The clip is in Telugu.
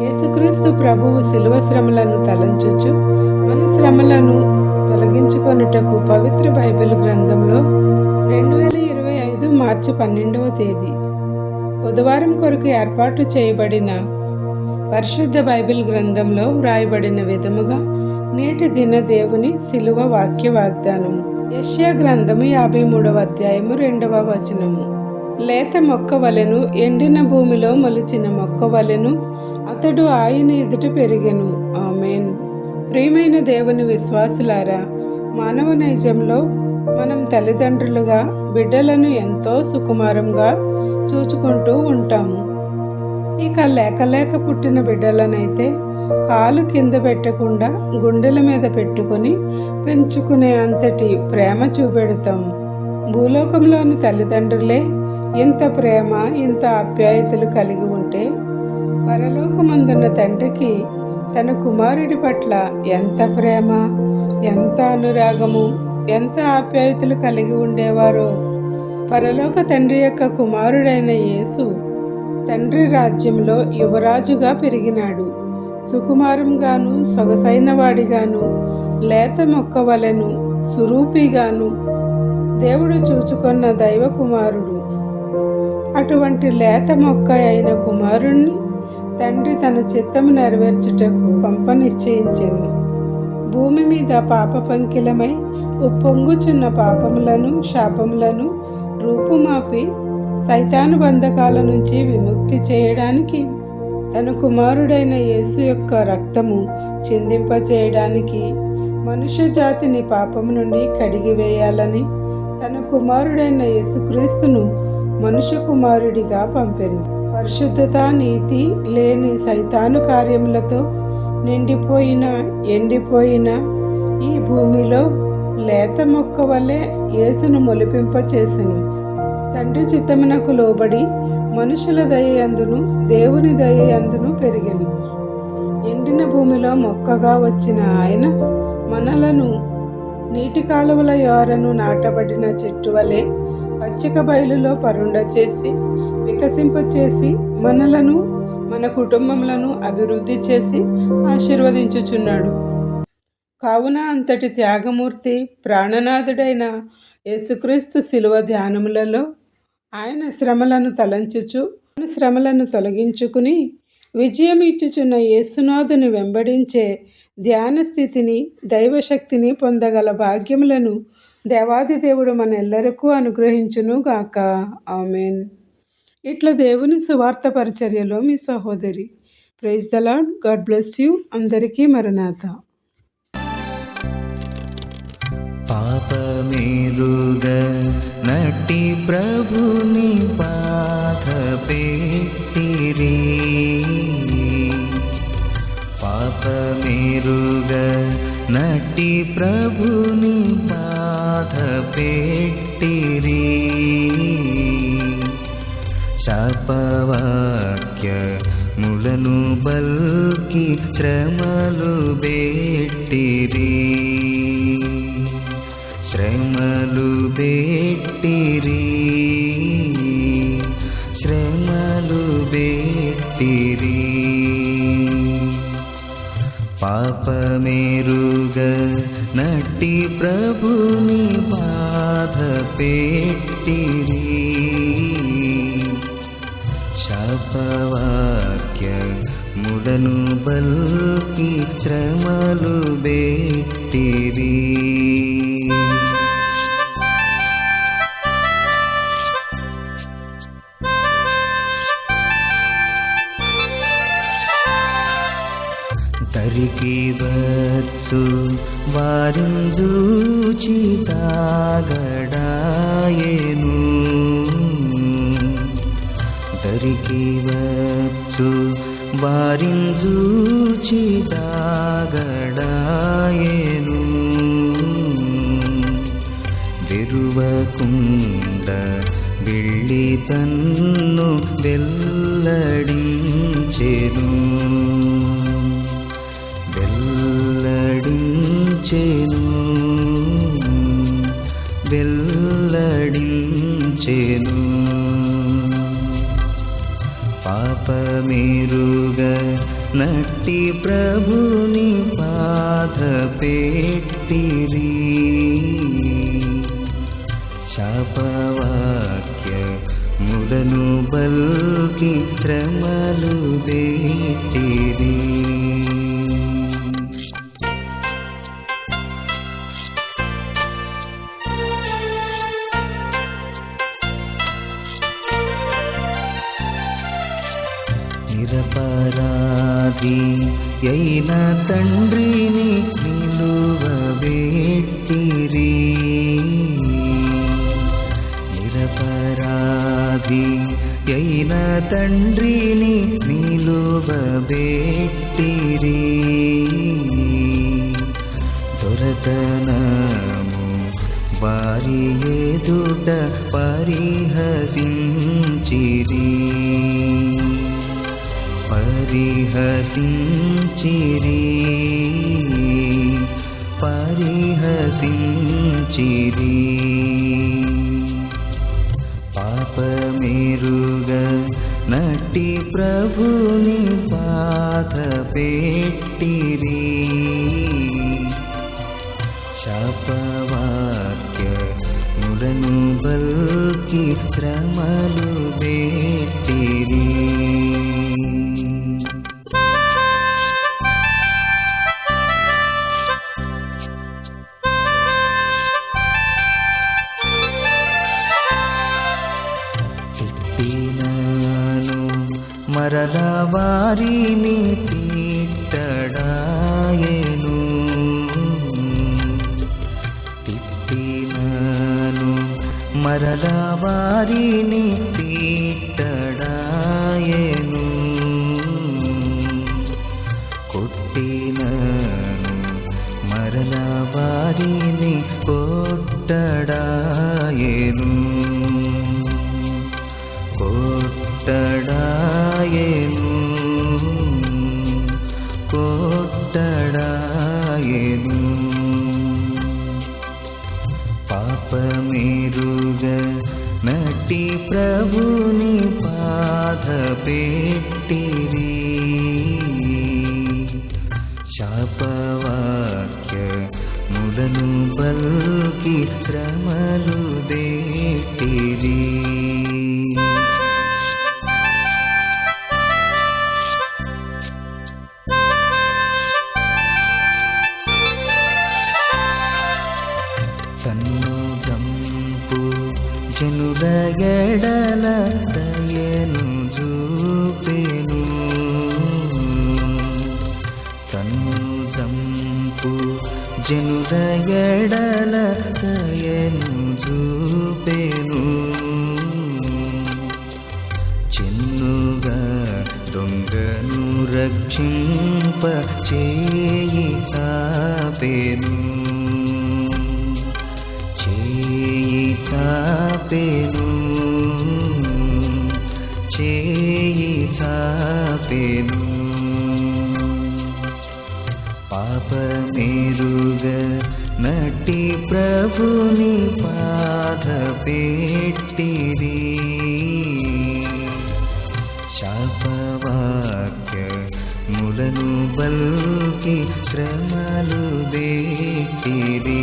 యేసుక్రీస్తు ప్రభువు శిలువ శ్రమలను తలంచుచు మన శ్రమలను తొలగించుకొనుటకు పవిత్ర బైబిల్ గ్రంథంలో రెండు వేల ఇరవై ఐదు మార్చి పన్నెండవ తేదీ. బుధవారం కొరకు ఏర్పాటు చేయబడిన పరిశుద్ధ బైబిల్ గ్రంథంలో వ్రాయబడిన విధముగా నేటి దిన దేవుని శిలువ వాక్య వాగ్దానము. యష్యా గ్రంథము యాభై మూడవ అధ్యాయము రెండవ వచనము. లేత మొక్క వలెను ఎండిన భూమిలో మొలిచిన మొక్క వలెను అతడు ఆయన ఎదుట పెరిగెను. ఆమెన్. ప్రియమైన దేవుని విశ్వాసులారా మానవ నైజంలో మనం తల్లిదండ్రులుగా బిడ్డలను ఎంతో సుకుమారంగా చూచుకుంటూ ఉంటాము. ఇక లేకలేక పుట్టిన బిడ్డలనైతే కాలు కింద పెట్టకుండా గుండెల మీద పెట్టుకొని పెంచుకునే అంతటి ప్రేమ చూపెడతాం. భూలోకంలోని తల్లిదండ్రులే ఇంత ప్రేమ ఇంత ఆప్యాయతలు కలిగి ఉంటే పరలోకమందున్న తండ్రికి తన కుమారుడి పట్ల ఎంత ప్రేమ ఎంత అనురాగము ఎంత ఆప్యాయతలు కలిగి ఉండేవారో. పరలోక తండ్రి యొక్క కుమారుడైన యేసు తండ్రి రాజ్యంలో యువరాజుగా పెరిగినాడు. సుకుమారంగాను సొగసైన వాడిగాను లేత మొక్క వలెను సురూపిగాను దేవుడు చూచుకున్న దైవ కుమారుడు. అటువంటి లేత మొక్క అయిన కుమారుణ్ణి తండ్రి తన చిత్తము నెరవేర్చుటకు పంప నిశ్చయించెను. భూమి మీద పాప పంకిలమై ఉప్పొంగుచున్న పాపములను శాపములను రూపుమాపి సైతాను బంధకాల నుంచి విముక్తి చేయడానికి తన కుమారుడైన యేసు యొక్క రక్తము చిందింపచేయడానికి మనుష్య జాతిని పాపము నుండి కడిగివేయాలని తన కుమారుడైన యేసుక్రీస్తును మనుష్య కుమారుడిగా పంపెను. పరిశుద్ధత నీతి లేని సైతాను కార్యములతో నిండిపోయిన ఎండిపోయిన ఈ భూమిలో లేత మొక్క వలె యేసును మొలిపింపచేసెను. తండ్రి చిత్తమునకు లోబడి మనుషుల దయయందును దేవుని దయయందును పెరిగెను. ఎండిన భూమిలో మొక్కగా వచ్చిన ఆయన మనలను నీటి కాలువల యోరను నాటబడిన చెట్టు వలె పచ్చిక బయలులో పరుండ చేసి వికసింపచేసి మనలను మన కుటుంబములను అభివృద్ధి చేసి ఆశీర్వదించుచున్నాడు. కావున అంతటి త్యాగమూర్తి ప్రాణనాథుడైన యేసుక్రీస్తు శిలువ ధ్యానములలో ఆయన శ్రమలను తలంచుచు శ్రమలను తొలగించుకుని విజయం ఇచ్చుచున్న యేసునాథుని వెంబడించే ధ్యాన స్థితిని దైవశక్తిని పొందగల భాగ్యములను దేవాది దేవుడు మన ఎల్లరకు అనుగ్రహించును గాక. ఆమెన్. ఇట్లా దేవుని సువార్త పరిచర్యలో మీ సహోదరి. Praise the lord God bless you. అందరికీ మరణాత. పాపమేరుగ నటి ప్రభుని పాత పెట్టిరి పాపమేరుగ నటి ప్రభుని బాధ పెట్టిరి శాపవాక్య ములను బల్కి శ్రమలు బెట్టిరి. శ్రమలు బెట్టిరి. పాపమేరుగ నటి ప్రభుని బాధ పెట్టిరి. శాపవాక్య ముడను బల్కి శ్రమలు బెట్టిరి తరికి వచ్చు వారింజూచి తాగడాయను. దరికి వచ్చు వారింజూచి తాగడాయను. విరువకుంద వెళ్ళి తన్ను వెల్లడించెను. వెల్లడించేను వెల్లడించెను. పాపమేరుగ నట్టి ప్రభుని పాద పెట్టిరి. శాపవాక్య ములను బల్కి శ్రమలు దేటిరి నిరపరాధి అయిన తండ్రిని నిలువబెట్టిరి నిరపరాధి అయిన తండ్రిని నిలువబెట్టిరి దొరతనము వారి ఎదుట పరిహసించిరి. పరిహసించిరి పరిహసించిరి. పాపమేరుగ నటి ప్రభుని బాధ పెట్టిరి. శాపవాక్య ములను బల్కి శ్రమలు వారిని తీట్టడాయను. తిట్టినాను మరలా వారిని తీట్టడాయను. కొట్టినాను మరలా వారిని కొట్టడాయను. కొట్టడాయను. పాపమేరుగ నటి ప్రభుని పాద పెట్టిరి శాపవాక్య ములను బల్కి శ్రమలు దేటిరి. తన్ను జంపు జనుల ఎడల దయను చూపెను. తన్ను జంపు జనుల ఎడల దయను చూపెను. చిన్నుగా దొంగను రక్షింప చేయి చాపెను. చాపెను పాపమేరుగ నటి ప్రభుని పాద పెట్టిరి శాపవాక్య ములను బల్కి శ్రమలు దేటిరీ